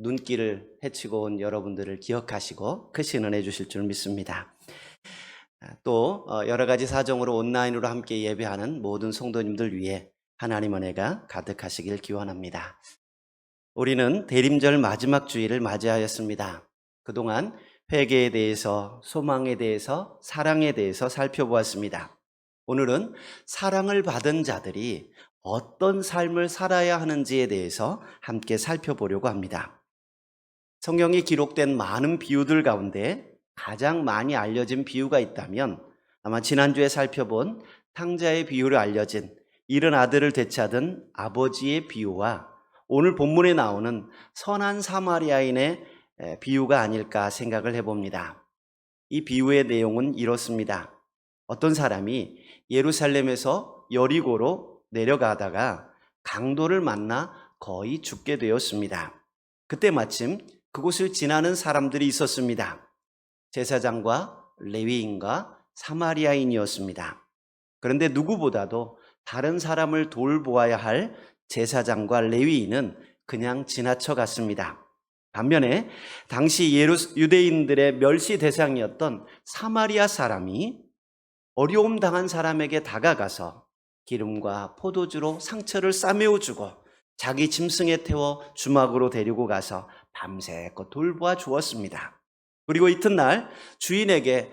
눈길을 헤치고 온 여러분들을 기억하시고 크신 은혜 주실 줄 믿습니다. 아, 또 어, 여러 가지 사정으로 온라인으로 함께 예배하는 모든 성도님들 위해 하나님 은혜가 가득하시길 기원합니다. 우리는 대림절 마지막 주일을 맞이하였습니다. 그동안 회개에 대해서, 소망에 대해서, 사랑에 대해서 살펴보았습니다. 오늘은 사랑을 받은 자들이 어떤 삶을 살아야 하는지에 대해서 함께 살펴보려고 합니다. 성경에 기록된 많은 비유들 가운데 가장 많이 알려진 비유가 있다면 아마 지난주에 살펴본 탕자의 비유로 알려진 이른 아들을 되찾은 아버지의 비유와 오늘 본문에 나오는 선한 사마리아인의 비유가 아닐까 생각을 해봅니다. 이 비유의 내용은 이렇습니다. 어떤 사람이 예루살렘에서 여리고로 내려가다가 강도를 만나 거의 죽게 되었습니다. 그때 마침 그곳을 지나는 사람들이 있었습니다. 제사장과 레위인과 사마리아인이었습니다. 그런데 누구보다도 다른 사람을 돌보아야 할 제사장과 레위인은 그냥 지나쳐 갔습니다. 반면에 당시 예루, 유대인들의 멸시 대상이었던 사마리아 사람이 어려움 당한 사람에게 다가가서 기름과 포도주로 상처를 싸매어 주고 자기 짐승에 태워 주막으로 데리고 가서 밤새껏 돌보아 주었습니다. 그리고 이튿날 주인에게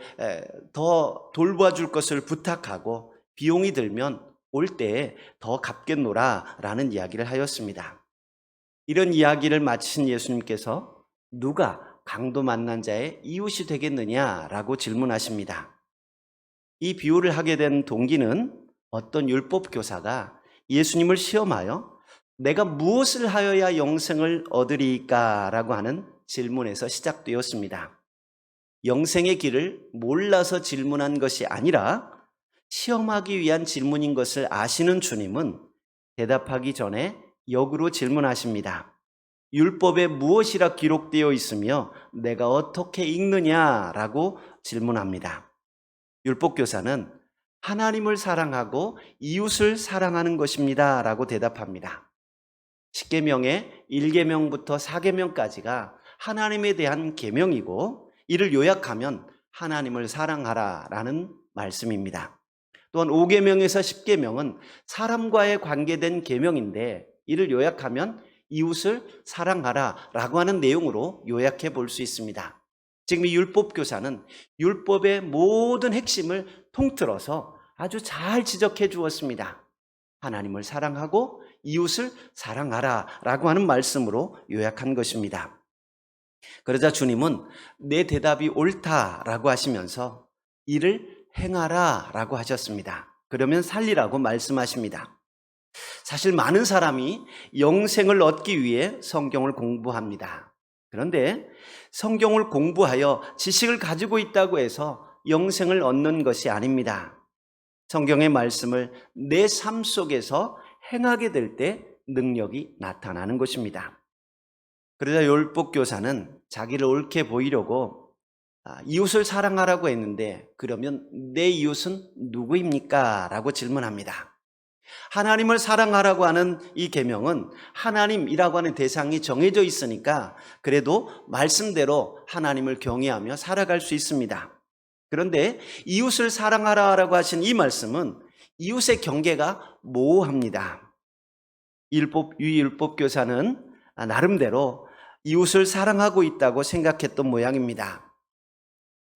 더 돌보아 줄 것을 부탁하고 비용이 들면 올 때에 더 갚겠노라 라는 이야기를 하였습니다. 이런 이야기를 마치신 예수님께서 누가 강도 만난 자의 이웃이 되겠느냐 라고 질문하십니다. 이 비유를 하게 된 동기는 어떤 율법 교사가 예수님을 시험하여 내가 무엇을 하여야 영생을 얻으리까라고 하는 질문에서 시작되었습니다. 영생의 길을 몰라서 질문한 것이 아니라 시험하기 위한 질문인 것을 아시는 주님은 대답하기 전에 역으로 질문하십니다. 율법에 무엇이라 기록되어 있으며 내가 어떻게 읽느냐라고 질문합니다. 율법교사는 하나님을 사랑하고 이웃을 사랑하는 것입니다. 라고 대답합니다. 10계명의 1계명부터 4계명까지가 하나님에 대한 계명이고 이를 요약하면 하나님을 사랑하라 라는 말씀입니다. 또한 5계명에서 10계명은 사람과의 관계된 계명인데 이를 요약하면 이웃을 사랑하라 라고 하는 내용으로 요약해 볼 수 있습니다. 지금 이 율법 교사는 율법의 모든 핵심을 통틀어서 아주 잘 지적해 주었습니다. 하나님을 사랑하고 이웃을 사랑하라 라고 하는 말씀으로 요약한 것입니다. 그러자 주님은 내 대답이 옳다라고 하시면서 이를 행하라 라고 하셨습니다. 그러면 살리라고 말씀하십니다. 사실 많은 사람이 영생을 얻기 위해 성경을 공부합니다. 그런데 성경을 공부하여 지식을 가지고 있다고 해서 영생을 얻는 것이 아닙니다. 성경의 말씀을 내 삶 속에서 행하게 될 때 능력이 나타나는 것입니다. 그러자 율법 교사는 자기를 옳게 보이려고 아, 이웃을 사랑하라고 했는데 그러면 내 이웃은 누구입니까? 라고 질문합니다. 하나님을 사랑하라고 하는 이 계명은 하나님이라고 하는 대상이 정해져 있으니까 그래도 말씀대로 하나님을 경외하며 살아갈 수 있습니다. 그런데 이웃을 사랑하라라고 하신 이 말씀은 이웃의 경계가 모호합니다. 율법 유율법 교사는 나름대로 이웃을 사랑하고 있다고 생각했던 모양입니다.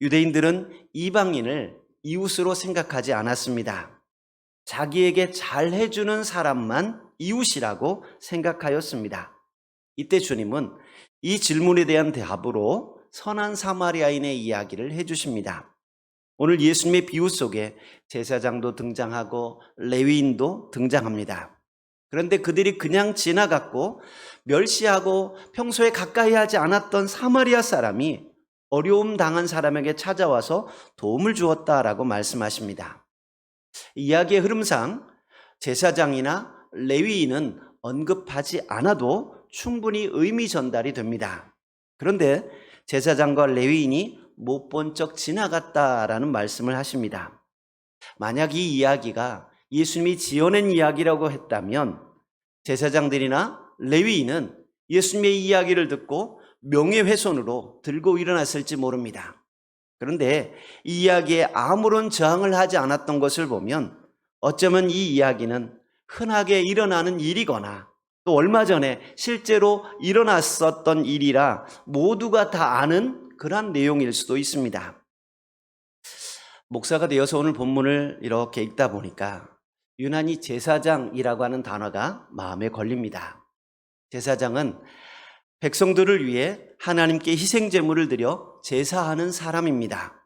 유대인들은 이방인을 이웃으로 생각하지 않았습니다. 자기에게 잘 해주는 사람만 이웃이라고 생각하였습니다. 이때 주님은 이 질문에 대한 대답으로 선한 사마리아인의 이야기를 해주십니다. 오늘 예수님의 비유 속에 제사장도 등장하고 레위인도 등장합니다. 그런데 그들이 그냥 지나갔고 멸시하고 평소에 가까이 하지 않았던 사마리아 사람이 어려움 당한 사람에게 찾아와서 도움을 주었다라고 말씀하십니다. 이야기의 흐름상 제사장이나 레위인은 언급하지 않아도 충분히 의미 전달이 됩니다. 그런데 제사장과 레위인이 못 본 척 지나갔다라는 말씀을 하십니다. 만약 이 이야기가 예수님이 지어낸 이야기라고 했다면 제사장들이나 레위인은 예수님의 이야기를 듣고 명예훼손으로 들고 일어났을지 모릅니다. 그런데 이 이야기에 아무런 저항을 하지 않았던 것을 보면 어쩌면 이 이야기는 흔하게 일어나는 일이거나 또 얼마 전에 실제로 일어났었던 일이라 모두가 다 아는 그러한 내용일 수도 있습니다. 목사가 되어서 오늘 본문을 이렇게 읽다 보니까 유난히 제사장이라고 하는 단어가 마음에 걸립니다. 제사장은 백성들을 위해 하나님께 희생 제물을 드려 제사하는 사람입니다.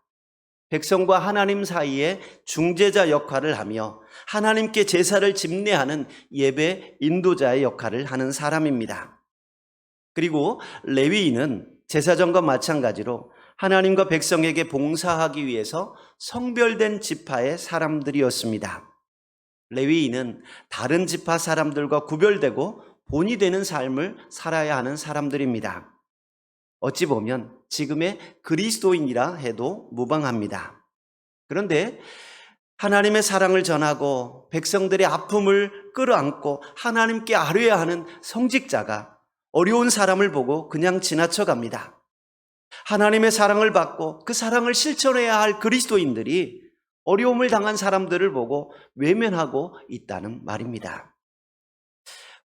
백성과 하나님 사이에 중재자 역할을 하며 하나님께 제사를 집례하는 예배 인도자의 역할을 하는 사람입니다. 그리고 레위인은 제사장과 마찬가지로 하나님과 백성에게 봉사하기 위해서 성별된 지파의 사람들이었습니다. 레위인은 다른 지파 사람들과 구별되고 본이 되는 삶을 살아야 하는 사람들입니다. 어찌 보면 지금의 그리스도인이라 해도 무방합니다. 그런데 하나님의 사랑을 전하고 백성들의 아픔을 끌어안고 하나님께 아뢰야 하는 성직자가 어려운 사람을 보고 그냥 지나쳐 갑니다. 하나님의 사랑을 받고 그 사랑을 실천해야 할 그리스도인들이 어려움을 당한 사람들을 보고 외면하고 있다는 말입니다.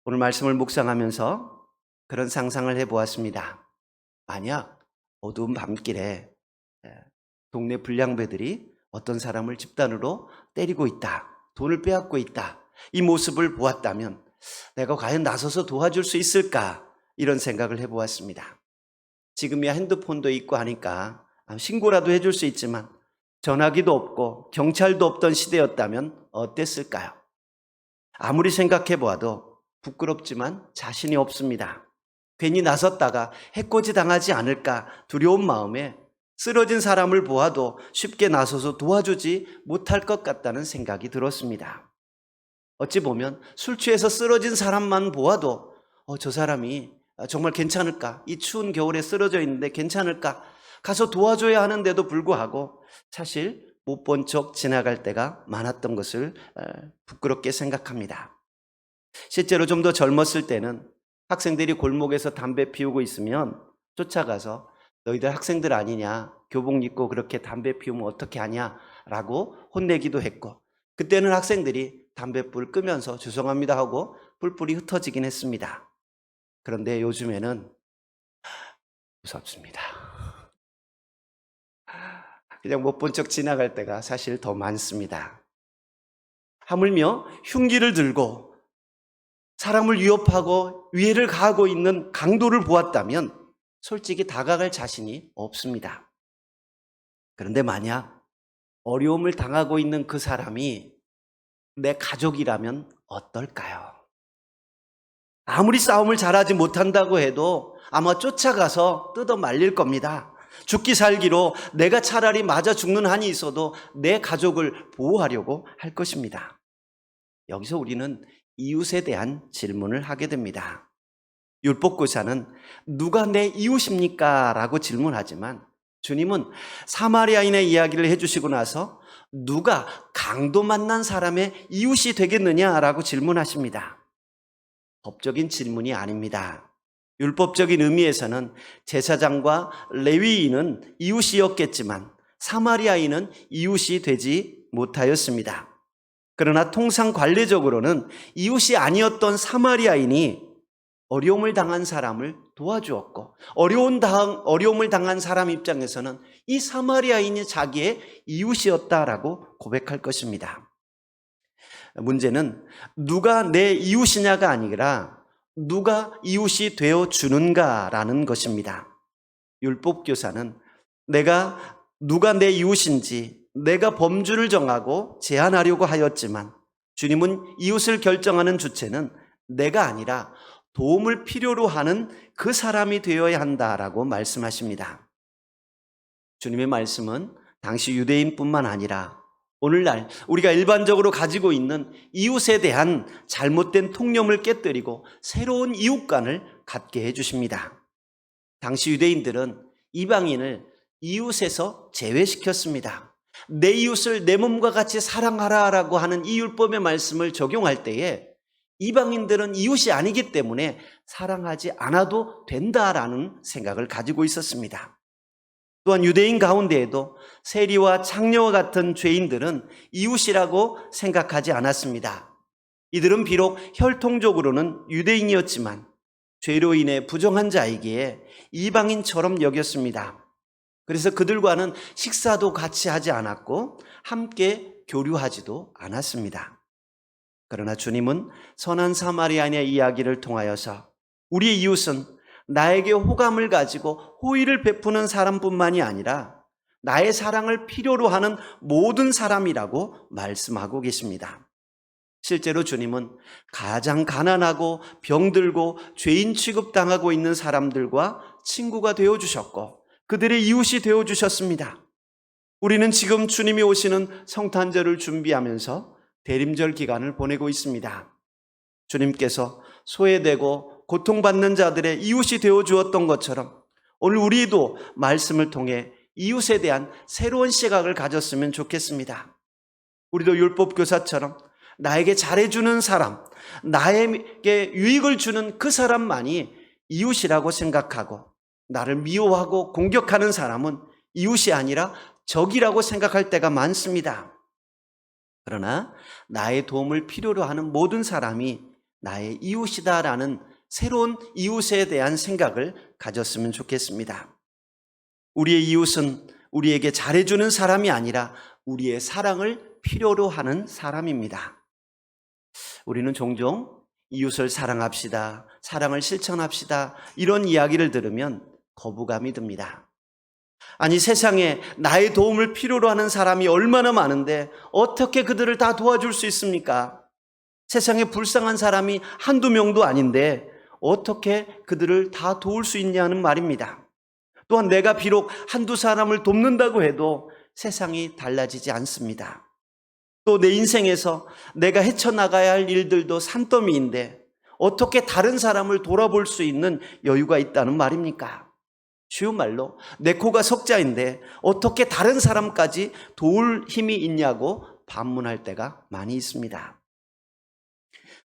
오늘 말씀을 묵상하면서 그런 상상을 해보았습니다. 만약 어두운 밤길에 동네 불량배들이 어떤 사람을 집단으로 때리고 있다, 돈을 빼앗고 있다, 이 모습을 보았다면 내가 과연 나서서 도와줄 수 있을까? 이런 생각을 해보았습니다. 지금이야 핸드폰도 있고 하니까 신고라도 해줄 수 있지만 전화기도 없고 경찰도 없던 시대였다면 어땠을까요? 아무리 생각해 보아도 부끄럽지만 자신이 없습니다. 괜히 나섰다가 해코지 당하지 않을까 두려운 마음에 쓰러진 사람을 보아도 쉽게 나서서 도와주지 못할 것 같다는 생각이 들었습니다. 어찌 보면 술 취해서 쓰러진 사람만 보아도 어, 저 사람이 정말 괜찮을까? 이 추운 겨울에 쓰러져 있는데 괜찮을까? 가서 도와줘야 하는데도 불구하고 사실 못 본 척 지나갈 때가 많았던 것을 부끄럽게 생각합니다. 실제로 좀 더 젊었을 때는 학생들이 골목에서 담배 피우고 있으면 쫓아가서 너희들 학생들 아니냐? 교복 입고 그렇게 담배 피우면 어떻게 하냐? 라고 혼내기도 했고, 그때는 학생들이 담배불 끄면서 죄송합니다 하고 뿔뿔이 흩어지긴 했습니다. 그런데 요즘에는 무섭습니다. 그냥 못 본 척 지나갈 때가 사실 더 많습니다. 하물며 흉기를 들고 사람을 위협하고 위해를 가하고 있는 강도를 보았다면 솔직히 다가갈 자신이 없습니다. 그런데 만약 어려움을 당하고 있는 그 사람이 내 가족이라면 어떨까요? 아무리 싸움을 잘하지 못한다고 해도 아마 쫓아가서 뜯어 말릴 겁니다. 죽기 살기로 내가 차라리 맞아 죽는 한이 있어도 내 가족을 보호하려고 할 것입니다. 여기서 우리는 이웃에 대한 질문을 하게 됩니다. 율법교사는 누가 내 이웃입니까? 라고 질문하지만 주님은 사마리아인의 이야기를 해주시고 나서 누가 강도 만난 사람의 이웃이 되겠느냐라고 질문하십니다. 법적인 질문이 아닙니다. 율법적인 의미에서는 제사장과 레위인은 이웃이었겠지만 사마리아인은 이웃이 되지 못하였습니다. 그러나 통상 관례적으로는 이웃이 아니었던 사마리아인이 어려움을 당한 사람을 도와주었고 어려운 당, 어려움을 당한 사람 입장에서는 이 사마리아인이 자기의 이웃이었다라고 고백할 것입니다. 문제는 누가 내 이웃이냐가 아니라 누가 이웃이 되어 주는가라는 것입니다. 율법 교사는 내가 누가 내 이웃인지 내가 범주를 정하고 제한하려고 하였지만 주님은 이웃을 결정하는 주체는 내가 아니라 도움을 필요로 하는 그 사람이 되어야 한다라고 말씀하십니다. 주님의 말씀은 당시 유대인뿐만 아니라 오늘날 우리가 일반적으로 가지고 있는 이웃에 대한 잘못된 통념을 깨뜨리고 새로운 이웃관을 갖게 해주십니다. 당시 유대인들은 이방인을 이웃에서 제외시켰습니다. 내 이웃을 내 몸과 같이 사랑하라 라고 하는 이 율법의 말씀을 적용할 때에 이방인들은 이웃이 아니기 때문에 사랑하지 않아도 된다라는 생각을 가지고 있었습니다. 또한 유대인 가운데에도 세리와 창녀와 같은 죄인들은 이웃이라고 생각하지 않았습니다. 이들은 비록 혈통적으로는 유대인이었지만 죄로 인해 부정한 자이기에 이방인처럼 여겼습니다. 그래서 그들과는 식사도 같이 하지 않았고 함께 교류하지도 않았습니다. 그러나 주님은 선한 사마리아인의 이야기를 통하여서 우리의 이웃은 나에게 호감을 가지고 호의를 베푸는 사람뿐만이 아니라 나의 사랑을 필요로 하는 모든 사람이라고 말씀하고 계십니다. 실제로 주님은 가장 가난하고 병들고 죄인 취급당하고 있는 사람들과 친구가 되어 주셨고 그들의 이웃이 되어 주셨습니다. 우리는 지금 주님이 오시는 성탄절을 준비하면서 대림절 기간을 보내고 있습니다. 주님께서 소외되고 고통받는 자들의 이웃이 되어 주었던 것처럼 오늘 우리도 말씀을 통해 이웃에 대한 새로운 시각을 가졌으면 좋겠습니다. 우리도 율법 교사처럼 나에게 잘해주는 사람, 나에게 유익을 주는 그 사람만이 이웃이라고 생각하고 나를 미워하고 공격하는 사람은 이웃이 아니라 적이라고 생각할 때가 많습니다. 그러나 나의 도움을 필요로 하는 모든 사람이 나의 이웃이다라는 새로운 이웃에 대한 생각을 가졌으면 좋겠습니다. 우리의 이웃은 우리에게 잘해주는 사람이 아니라 우리의 사랑을 필요로 하는 사람입니다. 우리는 종종 이웃을 사랑합시다, 사랑을 실천합시다, 이런 이야기를 들으면 거부감이 듭니다. 아니, 세상에 나의 도움을 필요로 하는 사람이 얼마나 많은데 어떻게 그들을 다 도와줄 수 있습니까? 세상에 불쌍한 사람이 한두 명도 아닌데 어떻게 그들을 다 도울 수 있냐는 말입니다. 또한 내가 비록 한두 사람을 돕는다고 해도 세상이 달라지지 않습니다. 또 내 인생에서 내가 헤쳐나가야 할 일들도 산더미인데 어떻게 다른 사람을 돌아볼 수 있는 여유가 있다는 말입니까? 쉬운 말로 내 코가 석자인데 어떻게 다른 사람까지 도울 힘이 있냐고 반문할 때가 많이 있습니다.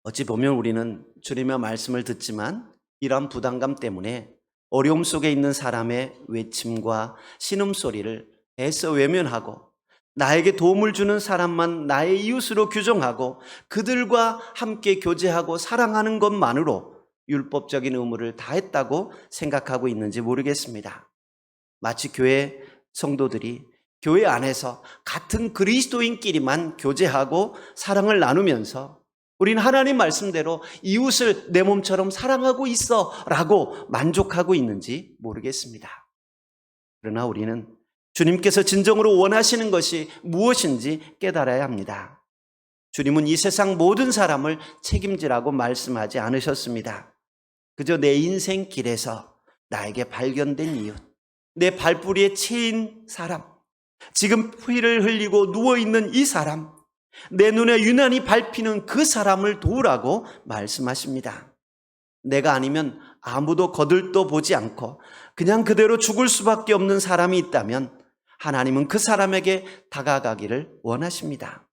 어찌 보면 우리는 주님의 말씀을 듣지만 이러한 부담감 때문에 어려움 속에 있는 사람의 외침과 신음소리를 애써 외면하고 나에게 도움을 주는 사람만 나의 이웃으로 규정하고 그들과 함께 교제하고 사랑하는 것만으로 율법적인 의무를 다했다고 생각하고 있는지 모르겠습니다. 마치 교회 성도들이 교회 안에서 같은 그리스도인끼리만 교제하고 사랑을 나누면서 우리는 하나님 말씀대로 이웃을 내 몸처럼 사랑하고 있어 라고 만족하고 있는지 모르겠습니다. 그러나 우리는 주님께서 진정으로 원하시는 것이 무엇인지 깨달아야 합니다. 주님은 이 세상 모든 사람을 책임지라고 말씀하지 않으셨습니다. 그저 내 인생 길에서 나에게 발견된 이웃, 내 발뿌리에 채인 사람, 지금 피를 흘리고 누워있는 이 사람, 내 눈에 유난히 밟히는 그 사람을 도우라고 말씀하십니다. 내가 아니면 아무도 거들떠 보지 않고 그냥 그대로 죽을 수밖에 없는 사람이 있다면 하나님은 그 사람에게 다가가기를 원하십니다.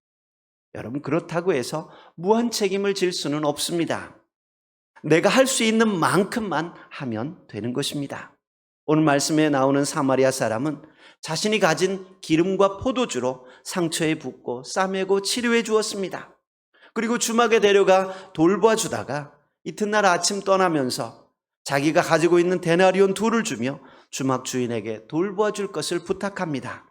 여러분, 그렇다고 해서 무한 책임을 질 수는 없습니다. 내가 할 수 있는 만큼만 하면 되는 것입니다. 오늘 말씀에 나오는 사마리아 사람은 자신이 가진 기름과 포도주로 상처에 붓고 싸매고 치료해 주었습니다. 그리고 주막에 데려가 돌봐 주다가 이튿날 아침 떠나면서 자기가 가지고 있는 데나리온 둘을 주며 주막 주인에게 돌봐 줄 것을 부탁합니다.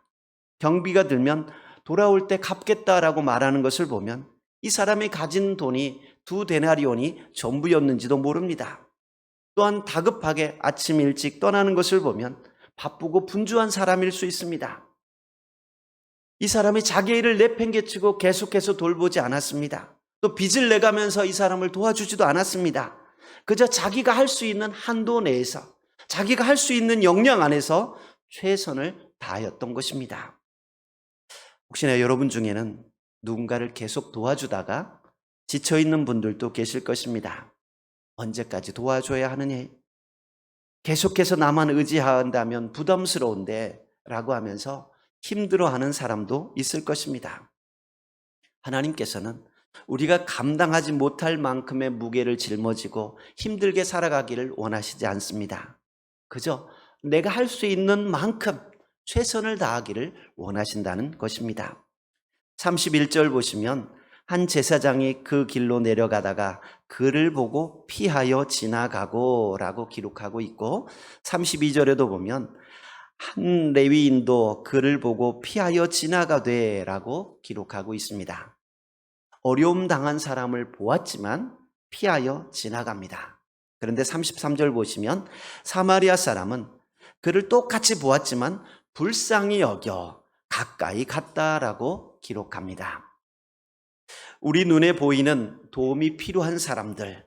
경비가 들면 돌아올 때 갚겠다라고 말하는 것을 보면 이 사람이 가진 돈이 두 데나리온이 전부였는지도 모릅니다. 또한 다급하게 아침 일찍 떠나는 것을 보면 바쁘고 분주한 사람일 수 있습니다. 이 사람이 자기 일을 내팽개치고 계속해서 돌보지 않았습니다. 또 빚을 내가면서 이 사람을 도와주지도 않았습니다. 그저 자기가 할 수 있는 한도 내에서 자기가 할 수 있는 역량 안에서 최선을 다하였던 것입니다. 혹시나 여러분 중에는 누군가를 계속 도와주다가 지쳐 있는 분들도 계실 것입니다. 언제까지 도와줘야 하느냐? 계속해서 나만 의지한다면 부담스러운데 라고 하면서 힘들어하는 사람도 있을 것입니다. 하나님께서는 우리가 감당하지 못할 만큼의 무게를 짊어지고 힘들게 살아가기를 원하시지 않습니다. 그저 내가 할 수 있는 만큼 최선을 다하기를 원하신다는 것입니다. 31절 보시면 한 제사장이 그 길로 내려가다가 그를 보고 피하여 지나가고 라고 기록하고 있고 32절에도 보면 한 레위인도 그를 보고 피하여 지나가되 라고 기록하고 있습니다. 어려움 당한 사람을 보았지만 피하여 지나갑니다. 그런데 33절 보시면 사마리아 사람은 그를 똑같이 보았지만 불쌍히 여겨 가까이 갔다라고 기록합니다. 우리 눈에 보이는 도움이 필요한 사람들,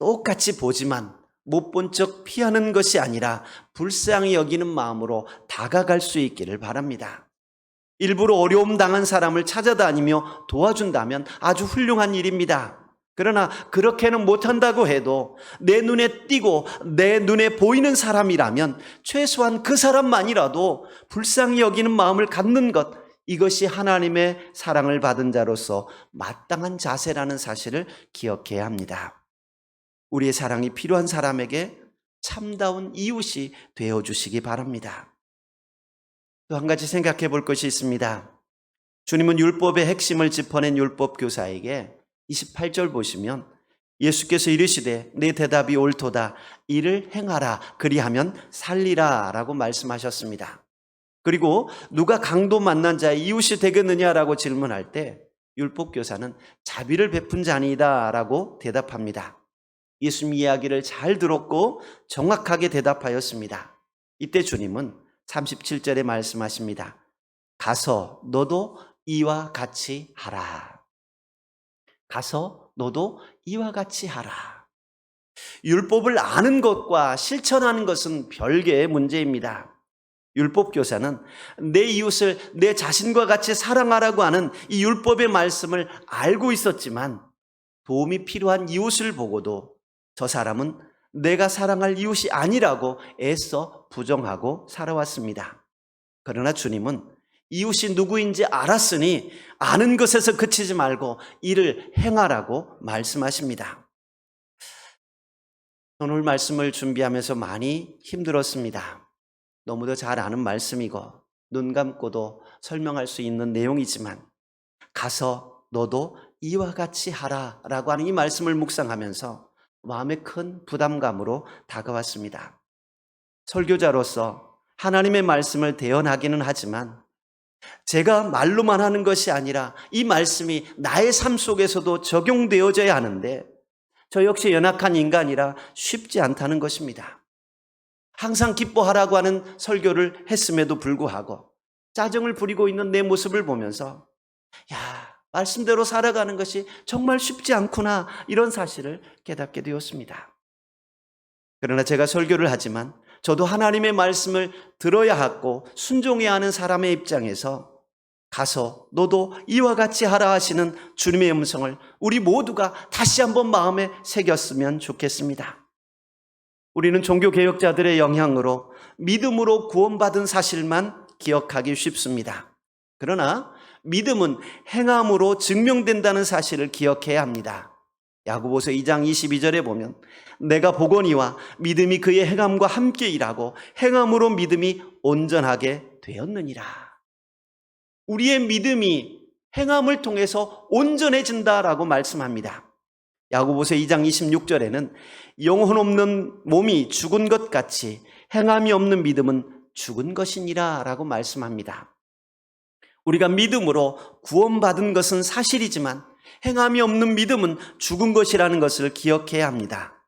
똑같이 보지만 못 본 척 피하는 것이 아니라 불쌍히 여기는 마음으로 다가갈 수 있기를 바랍니다. 일부러 어려움 당한 사람을 찾아다니며 도와준다면 아주 훌륭한 일입니다. 그러나 그렇게는 못한다고 해도 내 눈에 띄고 내 눈에 보이는 사람이라면 최소한 그 사람만이라도 불쌍히 여기는 마음을 갖는 것, 이것이 하나님의 사랑을 받은 자로서 마땅한 자세라는 사실을 기억해야 합니다. 우리의 사랑이 필요한 사람에게 참다운 이웃이 되어 주시기 바랍니다. 또 한 가지 생각해 볼 것이 있습니다. 주님은 율법의 핵심을 짚어낸 율법 교사에게 28절 보시면 예수께서 이르시되 내 대답이 옳도다 이를 행하라 그리하면 살리라라고 말씀하셨습니다. 그리고 누가 강도 만난 자의 이웃이 되겠느냐라고 질문할 때 율법 교사는 자비를 베푼 자니다라고 대답합니다. 예수님 이야기를 잘 들었고 정확하게 대답하였습니다. 이때 주님은 37절에 말씀하십니다. 가서 너도 이와 같이 하라. 가서 너도 이와 같이 하라. 율법을 아는 것과 실천하는 것은 별개의 문제입니다. 율법 교사는 내 이웃을 내 자신과 같이 사랑하라고 하는 이 율법의 말씀을 알고 있었지만 도움이 필요한 이웃을 보고도 저 사람은 내가 사랑할 이웃이 아니라고 애써 부정하고 살아왔습니다. 그러나 주님은 이웃이 누구인지 알았으니 아는 것에서 그치지 말고 이를 행하라고 말씀하십니다. 오늘 말씀을 준비하면서 많이 힘들었습니다. 너무도 잘 아는 말씀이고 눈 감고도 설명할 수 있는 내용이지만 가서 너도 이와 같이 하라 라고 하는 이 말씀을 묵상하면서 마음에 큰 부담감으로 다가왔습니다. 설교자로서 하나님의 말씀을 대언하기는 하지만 제가 말로만 하는 것이 아니라 이 말씀이 나의 삶 속에서도 적용되어져야 하는데 저 역시 연약한 인간이라 쉽지 않다는 것입니다. 항상 기뻐하라고 하는 설교를 했음에도 불구하고 짜증을 부리고 있는 내 모습을 보면서 야, 말씀대로 살아가는 것이 정말 쉽지 않구나 이런 사실을 깨닫게 되었습니다. 그러나 제가 설교를 하지만 저도 하나님의 말씀을 들어야 하고 순종해야 하는 사람의 입장에서 가서 너도 이와 같이 하라 하시는 주님의 음성을 우리 모두가 다시 한번 마음에 새겼으면 좋겠습니다. 우리는 종교 개혁자들의 영향으로 믿음으로 구원받은 사실만 기억하기 쉽습니다. 그러나 믿음은 행함으로 증명된다는 사실을 기억해야 합니다. 야고보서 2장 22절에 보면 내가 보거니와 믿음이 그의 행함과 함께 일하고 행함으로 믿음이 온전하게 되었느니라. 우리의 믿음이 행함을 통해서 온전해진다라고 말씀합니다. 야고보서 2장 26절에는 영혼 없는 몸이 죽은 것 같이 행함이 없는 믿음은 죽은 것이니라 라고 말씀합니다. 우리가 믿음으로 구원받은 것은 사실이지만 행함이 없는 믿음은 죽은 것이라는 것을 기억해야 합니다.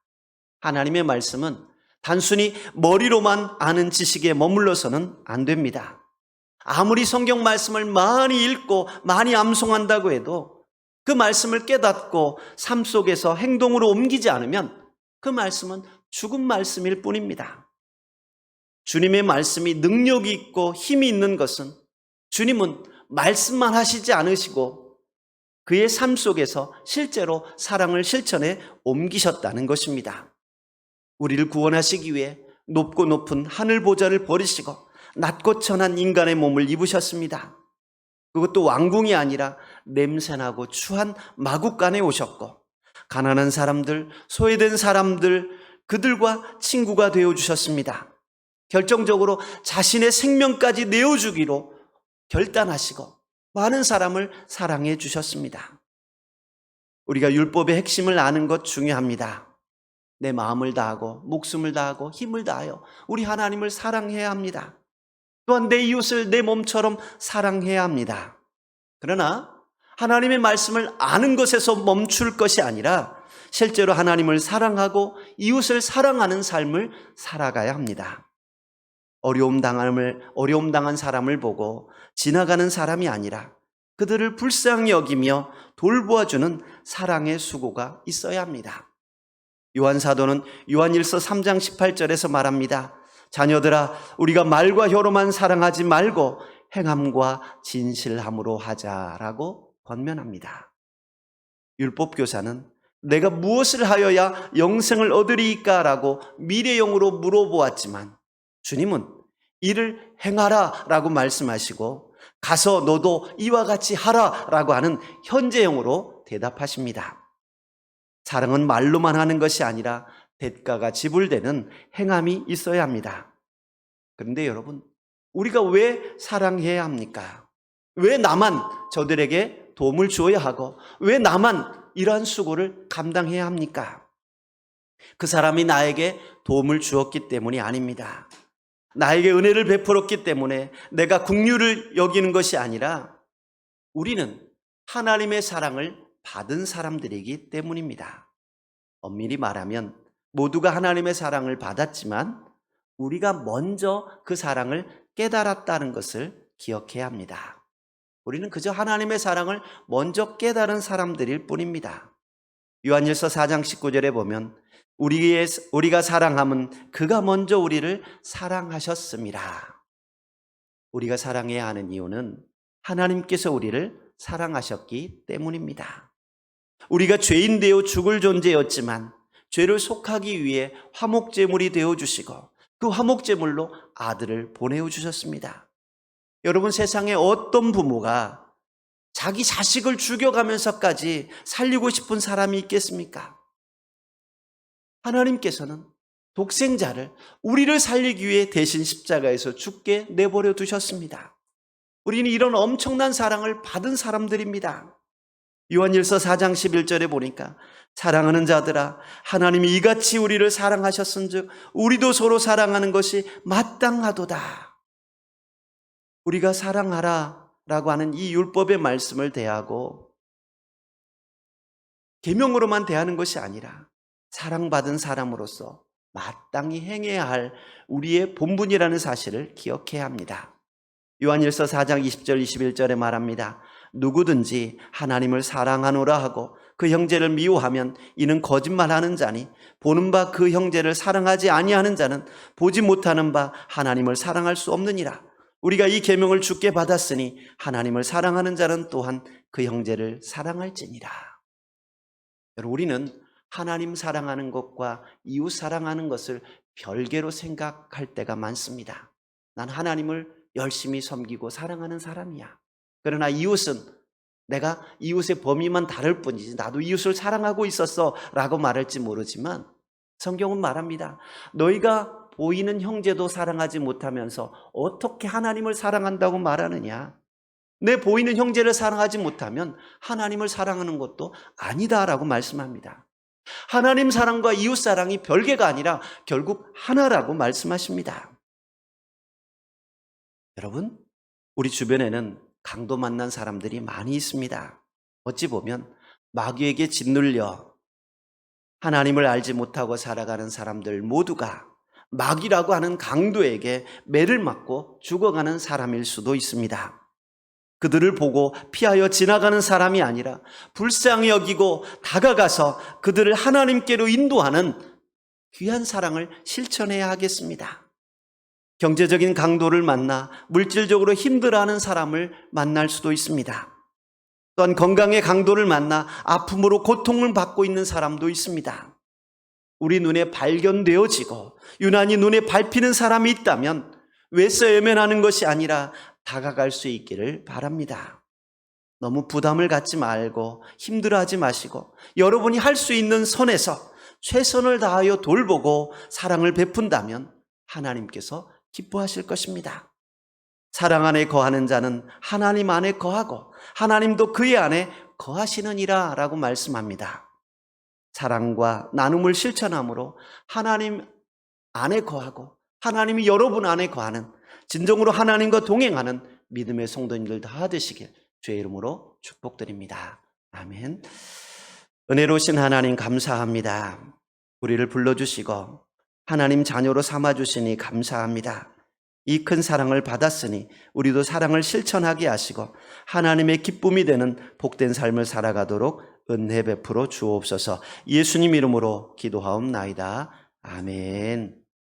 하나님의 말씀은 단순히 머리로만 아는 지식에 머물러서는 안 됩니다. 아무리 성경 말씀을 많이 읽고 많이 암송한다고 해도 그 말씀을 깨닫고 삶 속에서 행동으로 옮기지 않으면 그 말씀은 죽은 말씀일 뿐입니다. 주님의 말씀이 능력이 있고 힘이 있는 것은 주님은 말씀만 하시지 않으시고 그의 삶 속에서 실제로 사랑을 실천해 옮기셨다는 것입니다. 우리를 구원하시기 위해 높고 높은 하늘 보좌를 버리시고 낮고 천한 인간의 몸을 입으셨습니다. 그것도 왕궁이 아니라 냄새나고 추한 마국간에 오셨고 가난한 사람들, 소외된 사람들 그들과 친구가 되어 주셨습니다. 결정적으로 자신의 생명까지 내어 주기로 결단하시고 많은 사람을 사랑해 주셨습니다. 우리가 율법의 핵심을 아는 것 중요합니다. 내 마음을 다하고 목숨을 다하고 힘을 다하여 우리 하나님을 사랑해야 합니다. 또한 내 이웃을 내 몸처럼 사랑해야 합니다. 그러나 하나님의 말씀을 아는 것에서 멈출 것이 아니라 실제로 하나님을 사랑하고 이웃을 사랑하는 삶을 살아가야 합니다. 어려움 당함을 어려움 당한 사람을 보고 지나가는 사람이 아니라 그들을 불쌍히 여기며 돌보아 주는 사랑의 수고가 있어야 합니다. 요한 사도는 요한일서 3장 18절에서 말합니다. 자녀들아 우리가 말과 혀로만 사랑하지 말고 행함과 진실함으로 하자라고 권면합니다. 율법 교사는 내가 무엇을 하여야 영생을 얻으리이까라고 미래형으로 물어보았지만 주님은 이를 행하라라고 말씀하시고 가서 너도 이와 같이 하라라고 하는 현재형으로 대답하십니다. 사랑은 말로만 하는 것이 아니라 대가가 지불되는 행함이 있어야 합니다. 그런데 여러분, 우리가 왜 사랑해야 합니까? 왜 나만 저들에게 도움을 주어야 하고, 왜 나만 이러한 수고를 감당해야 합니까? 그 사람이 나에게 도움을 주었기 때문이 아닙니다. 나에게 은혜를 베풀었기 때문에 내가 국류를 여기는 것이 아니라 우리는 하나님의 사랑을 받은 사람들이기 때문입니다. 엄밀히 말하면 모두가 하나님의 사랑을 받았지만 우리가 먼저 그 사랑을 깨달았다는 것을 기억해야 합니다. 우리는 그저 하나님의 사랑을 먼저 깨달은 사람들일 뿐입니다. 요한일서 4장 19절에 보면 우리의, 우리가 사랑함은 그가 먼저 우리를 사랑하셨습니다. 우리가 사랑해야 하는 이유는 하나님께서 우리를 사랑하셨기 때문입니다. 우리가 죄인 되어 죽을 존재였지만 죄를 속하기 위해 화목제물이 되어 주시고 그 화목제물로 아들을 보내어 주셨습니다. 여러분 세상에 어떤 부모가 자기 자식을 죽여가면서까지 살리고 싶은 사람이 있겠습니까? 하나님께서는 독생자를 우리를 살리기 위해 대신 십자가에서 죽게 내버려 두셨습니다. 우리는 이런 엄청난 사랑을 받은 사람들입니다. 요한일서 4장 11절에 보니까 사랑하는 자들아 하나님이 이같이 우리를 사랑하셨은즉 우리도 서로 사랑하는 것이 마땅하도다. 우리가 사랑하라 라고 하는 이 율법의 말씀을 대하고 계명으로만 대하는 것이 아니라 사랑받은 사람으로서 마땅히 행해야 할 우리의 본분이라는 사실을 기억해야 합니다. 요한일서 4장 20절 21절에 말합니다. 누구든지 하나님을 사랑하노라 하고 그 형제를 미워하면 이는 거짓말하는 자니 보는 바 그 형제를 사랑하지 아니하는 자는 보지 못하는 바 하나님을 사랑할 수 없느니라. 우리가 이 계명을 주께 받았으니 하나님을 사랑하는 자는 또한 그 형제를 사랑할지니라. 여러분 우리는 하나님 사랑하는 것과 이웃 사랑하는 것을 별개로 생각할 때가 많습니다. 난 하나님을 열심히 섬기고 사랑하는 사람이야. 그러나 이웃은 내가 이웃의 범위만 다를 뿐이지 나도 이웃을 사랑하고 있었어 라고 말할지 모르지만 성경은 말합니다. 너희가 보이는 형제도 사랑하지 못하면서 어떻게 하나님을 사랑한다고 말하느냐? 내 보이는 형제를 사랑하지 못하면 하나님을 사랑하는 것도 아니다라고 말씀합니다. 하나님 사랑과 이웃 사랑이 별개가 아니라 결국 하나라고 말씀하십니다. 여러분, 우리 주변에는 강도 만난 사람들이 많이 있습니다. 어찌 보면 마귀에게 짓눌려 하나님을 알지 못하고 살아가는 사람들 모두가 마귀라고 하는 강도에게 매를 맞고 죽어가는 사람일 수도 있습니다. 그들을 보고 피하여 지나가는 사람이 아니라 불쌍히 여기고 다가가서 그들을 하나님께로 인도하는 귀한 사랑을 실천해야 하겠습니다. 경제적인 강도를 만나 물질적으로 힘들어하는 사람을 만날 수도 있습니다. 또한 건강의 강도를 만나 아픔으로 고통을 받고 있는 사람도 있습니다. 우리 눈에 발견되어지고 유난히 눈에 밟히는 사람이 있다면 외서 외면하는 것이 아니라 다가갈 수 있기를 바랍니다. 너무 부담을 갖지 말고 힘들어하지 마시고 여러분이 할 수 있는 선에서 최선을 다하여 돌보고 사랑을 베푼다면 하나님께서 기뻐하실 것입니다. 사랑 안에 거하는 자는 하나님 안에 거하고 하나님도 그의 안에 거하시느니라 라고 말씀합니다. 사랑과 나눔을 실천함으로 하나님 안에 거하고 하나님이 여러분 안에 거하는 진정으로 하나님과 동행하는 믿음의 성도님들 다 되시길 주의 이름으로 축복드립니다. 아멘. 은혜로우신 하나님 감사합니다. 우리를 불러주시고 하나님 자녀로 삼아주시니 감사합니다. 이 큰 사랑을 받았으니 우리도 사랑을 실천하게 하시고 하나님의 기쁨이 되는 복된 삶을 살아가도록 은혜 베풀어 주옵소서 예수님 이름으로 기도하옵나이다. 아멘.